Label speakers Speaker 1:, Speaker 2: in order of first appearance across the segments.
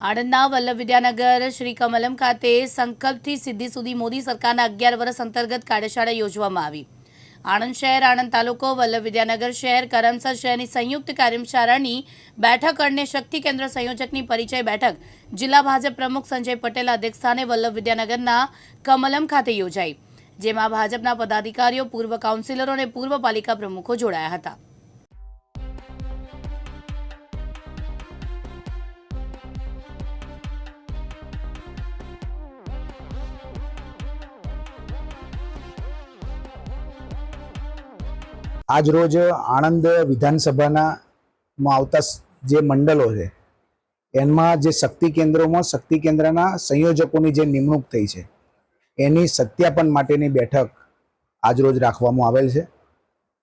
Speaker 1: આણંદના વલ્લભ વિદ્યાનગર શ્રી કમલમ ખાતે સંકલ્પથી સિદ્ધિ સુધી મોદી સરકારના અગિયાર વર્ષ અંતર્ગત કાર્યશાળા યોજવામાં આવી. આણંદ શહેર, આણંદ તાલુકો વલ્લભ વિદ્યાનગર શહેર કરમસર શહેરની સંયુક્ત કાર્યશાળાની બેઠક અને શક્તિ કેન્દ્ર સંયોજકની પરિચય બેઠક જિલ્લા ભાજપ પ્રમુખ સંજય પટેલ અધ્યક્ષસ્થાને વલ્લભ વિદ્યાનગરના કમલમ ખાતે યોજાઈ. જેમાં ભાજપના પદાધિકારીઓ, પૂર્વ કાઉન્સિલરો અને પૂર્વ પાલિકા પ્રમુખો જોડાયા હતા.
Speaker 2: આજ રોજ આણંદ વિધાનસભાના આવતા જે મંડળો છે, એમાં જે શક્તિ કેન્દ્રોમાં શક્તિ કેન્દ્રના સંયોજકોની જે નિમણૂક થઈ છે, એની સત્યાપન માટેની બેઠક આજ રોજ રાખવામાં આવેલ છે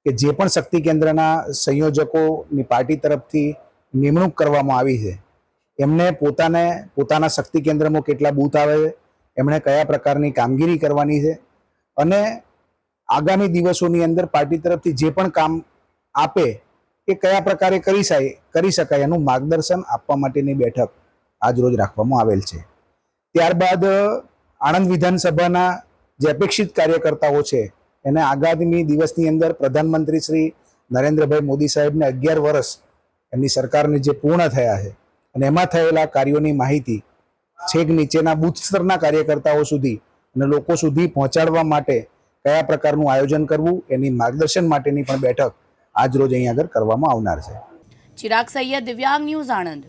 Speaker 2: કે જે પણ શક્તિ કેન્દ્રના સંયોજકોની પાર્ટી તરફથી નિમણૂક કરવામાં આવી છે, એમને પોતાને, પોતાના શક્તિ કેન્દ્રમાં કેટલા બૂથ આવે છે, એમણે કયા પ્રકારની કામગીરી કરવાની છે અને આગામી દિવસોની અંદર પાર્ટી તરફથી જે પણ કામ આપે, એ કયા પ્રકારે કરી શકાય કરી શકાય એનું માર્ગદર્શન આપવા માટેની બેઠક આજ રોજ રાખવામાં આવેલ છે. ત્યારબાદ, આણંદ વિધાનસભાના જે અપેક્ષિત કાર્યકર્તાઓ છે, એને આગામી દિવસની અંદર પ્રધાનમંત્રી શ્રી નરેન્દ્રભાઈ મોદી સાહેબને અગિયાર વર્ષ એમની સરકારને જે પૂર્ણ થયા છે, અને એમાં થયેલા કાર્યોની માહિતી છેક નીચેના બુથ સ્તરના કાર્યકર્તાઓ સુધી અને લોકો સુધી પહોંચાડવા માટે કયા પ્રકારનું આયોજન કરવું એની માર્ગદર્શન માટેની પણ બેઠક આજ રોજ અહીં આગળ કરવામાં આવનાર છે.
Speaker 1: ચિરાગ સૈયદ દિવ્યાંગ ન્યૂઝ આણંદ.